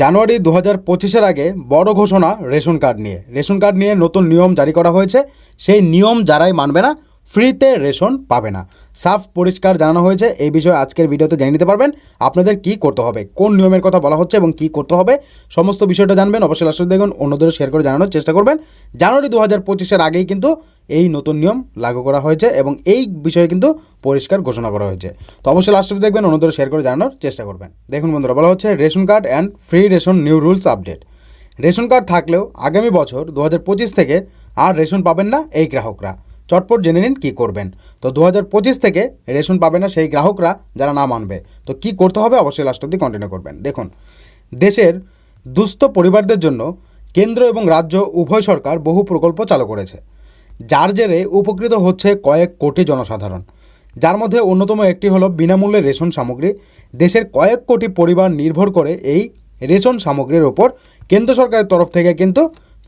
জানুয়ারি দু হাজার পঁচিশের আগে বড় ঘোষণা রেশন কার্ড নিয়ে। রেশন কার্ড নিয়ে নতুন নিয়ম জারি করা হয়েছে। সেই নিয়ম যারাই মানবে না ফ্রিতে রেশন পাবে না। সাফ পরিষ্কার জানানো হয়েছে। এই বিষয়ে আজকের ভিডিওতে জেনে নিতে পারবেন আপনাদের কি করতে হবে, কোন নিয়মের কথা বলা হচ্ছে এবং কি করতে হবে। সমস্ত বিষয়টা জানবেন। অবশ্যই লাস্টে দেখুন, অন্যদের শেয়ার করে জানানোর চেষ্টা করবেন। জানুয়ারি দু হাজার পঁচিশের আগেই কিন্তু এই নতুন নিয়ম লাগু করা হয়েছে এবং এই বিষয়ে কিন্তু পরিষ্কার ঘোষণা করা হয়েছে। তো অবশ্যই লাস্টে দেখবেন, অন্যদের শেয়ার করে জানানোর চেষ্টা করবেন। দেখুন বন্ধুরা, বলা হচ্ছে ration card and free ration new rules update. Ration card থাকলেও আগামী বছর দু হাজার পঁচিশ থেকে আর রেশন পাবেন না এই গ্রাহকরা। চটপট জেনে নিন কী করবেন। তো দু হাজার পঁচিশ থেকে রেশন পাবে না সেই গ্রাহকরা যারা না মানবে তো কি করতে হবে অবশ্যই লাস্ট অব্দি কন্টিনিউ করবেন। দেখুন, দেশের দুস্থ পরিবারদের জন্য কেন্দ্র এবং রাজ্য উভয় সরকার বহু প্রকল্প চালু করেছে। যার জেরে উপকৃত হচ্ছে কয়েক কোটি জনসাধারণ। যার মধ্যে অন্যতম একটি হলো বিনামূল্যে রেশন সামগ্রী। দেশের কয়েক কোটি পরিবার নির্ভর করে এই রেশন সামগ্রীর ওপর কেন্দ্র সরকারের তরফ থেকে কিন্তু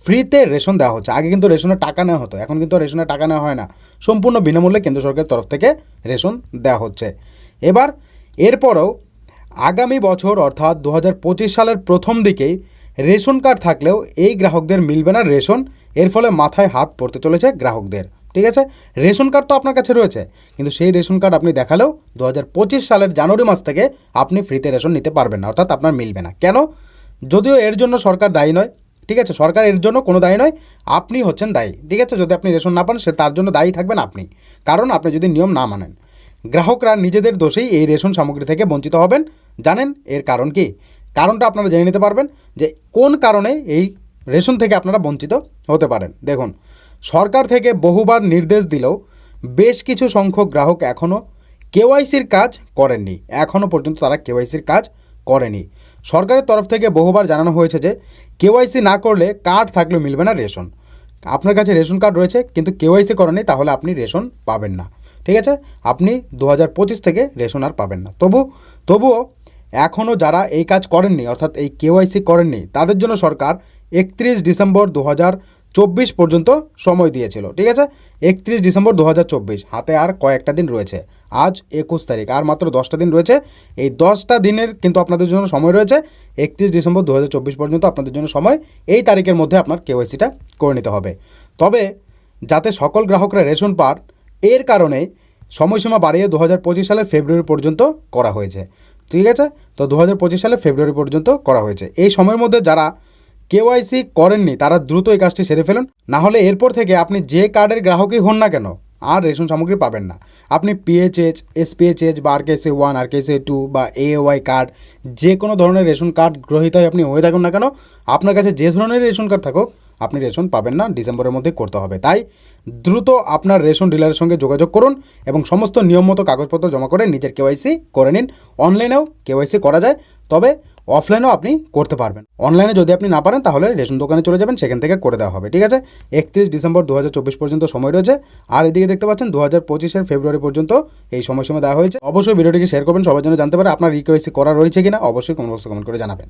ফ্রিতে রেশন দেওয়া হচ্ছে। আগে কিন্তু রেশনের টাকা নেওয়া হতো, এখন কিন্তু রেশনের টাকা নেওয়া হয় না। সম্পূর্ণ বিনামূল্যে কেন্দ্র সরকারের তরফ থেকে রেশন দেওয়া হচ্ছে। এবার, এরপরও আগামী বছর অর্থাৎ দু হাজার পঁচিশ সালের প্রথম দিকেই রেশন কার্ড থাকলেও এই গ্রাহকদের মিলবে না রেশন, এর ফলে মাথায় হাত পড়তে চলেছে গ্রাহকদের। ঠিক আছে? রেশন কার্ড তো আপনার কাছে রয়েছে, কিন্তু সেই রেশন কার্ড আপনি দেখালেও দু হাজার পঁচিশ সালের জানুয়ারি মাস থেকে আপনি ফ্রিতে রেশন নিতে পারবেন না, অর্থাৎ আপনার মিলবে না। কেন? যদিও এর জন্য সরকার দায়ী নয় ঠিক আছে? সরকার এর জন্য কোনো দায়ী নয়, আপনি হচ্ছেন দায়ী। ঠিক আছে? যদি আপনি রেশন না পান, সে তার জন্য দায়ী থাকবেন আপনি। কারণ আপনি যদি নিয়ম না মানেন, গ্রাহকরা নিজেদের দোষেই এই রেশন সামগ্রী থেকে বঞ্চিত হবেন। জানেন এর কারণ কি? কারণটা আপনারা জেনে নিতে পারবেন যে কোন কারণে এই রেশন থেকে আপনারা বঞ্চিত হতে পারেন। দেখুন, সরকার থেকে বহুবার নির্দেশ দিলেও বেশ কিছু সংখ্যক গ্রাহক এখনও কেওয়াইসির কাজ করেননি। এখনও পর্যন্ত তারা কেওয়াইসির কাজ করেনি। সরকারের তরফ থেকে বহুবার জানানো হয়েছে যে কেওয়াইসি না করলে কার্ড থাকলেও মিলবে না রেশন। আপনার কাছে রেশন কার্ড রয়েছে, কিন্তু কেওয়াইসি করেনি তাহলে আপনি রেশন পাবেন না। ঠিক আছে? আপনি দু হাজার পঁচিশ থেকে রেশন আর পাবেন না। তবু, তবুও এখনও যারা এই কাজ করেননি, অর্থাৎ এই কেওয়াইসি করেননি, তাদের জন্য সরকার একত্রিশ ডিসেম্বর দু হাজার চব্বিশ পর্যন্ত সময় দিয়েছিল, ঠিক আছে? একত্রিশ ডিসেম্বর দু হাজার চব্বিশ, হাতে আর কয়েকটা দিন রয়েছে। আজ একুশ তারিখ, আর মাত্র দশটা দিন রয়েছে। এই দশটা দিনের কিন্তু আপনাদের জন্য সময় রয়েছে। একত্রিশ ডিসেম্বর দু হাজার চব্বিশ পর্যন্ত আপনাদের জন্য সময়। এই তারিখের মধ্যে আপনার কেওয়াইসিটা করে নিতে হবে। তবে যাতে সকল গ্রাহকরা রেশন পান, এর কারণে সময়সীমা বাড়িয়ে দু হাজার পঁচিশ সালের ফেব্রুয়ারি পর্যন্ত করা হয়েছে। ঠিক আছে? তো দু সালের ফেব্রুয়ারি পর্যন্ত করা হয়েছে। এই সময়ের মধ্যে যারা কেওয়াইসি করেননি, তারা দ্রুত এই কাজটি সেরে ফেলুন। না হলে এরপর থেকে আপনি যে কার্ডের গ্রাহকই হন না কেন, আর রেশন সামগ্রী পাবেন না। আপনি পিএইচএইচ এসপিএইচএইচ বা আরকেসি ওয়ান আরকেসি টু বা এওয়াই কার্ড, যে কোনো ধরনের রেশন কার্ড গ্রহীতায় আপনি হয়ে থাকুন না কেন, আপনার কাছে যে ধরনের রেশন কার্ড থাকুক, আপনি রেশন পাবেন না, ডিসেম্বরের মধ্যে করতে হবে। তাই দ্রুত আপনার রেশন ডিলারের সঙ্গে যোগাযোগ করুন এবং সমস্ত নিয়ম মতো কাগজপত্র জমা করে নিজের কেওয়াইসি করে নিন। অনলাইনেও কেওয়াইসি করা যায়, তবে অফলাইনেও আপনি করতে পারবেন। অনলাইনে যদি আপনি না পারেন, তাহলে রেশন দোকানে চলে যাবেন, সেখান থেকে করে দেওয়া হবে, ঠিক আছে? একত্রিশ ডিসেম্বর দু হাজার চব্বিশ পর্যন্ত সময় রয়েছে। আর এদিকে দেখতে পাচ্ছেন দু হাজার ফেব্রুয়ারি পর্যন্ত এই সময় সময়সীমা দেওয়া হয়েছে। অবশ্যই ভিডিওটিকে শেয়ার করবেন সবার জন্য জানতে পারে আপনার রিকোয়েস্ট করা রয়েছে কিনা। অবশ্যই কমেন্ট বক্সে কমেন্ট করে জানাবেন।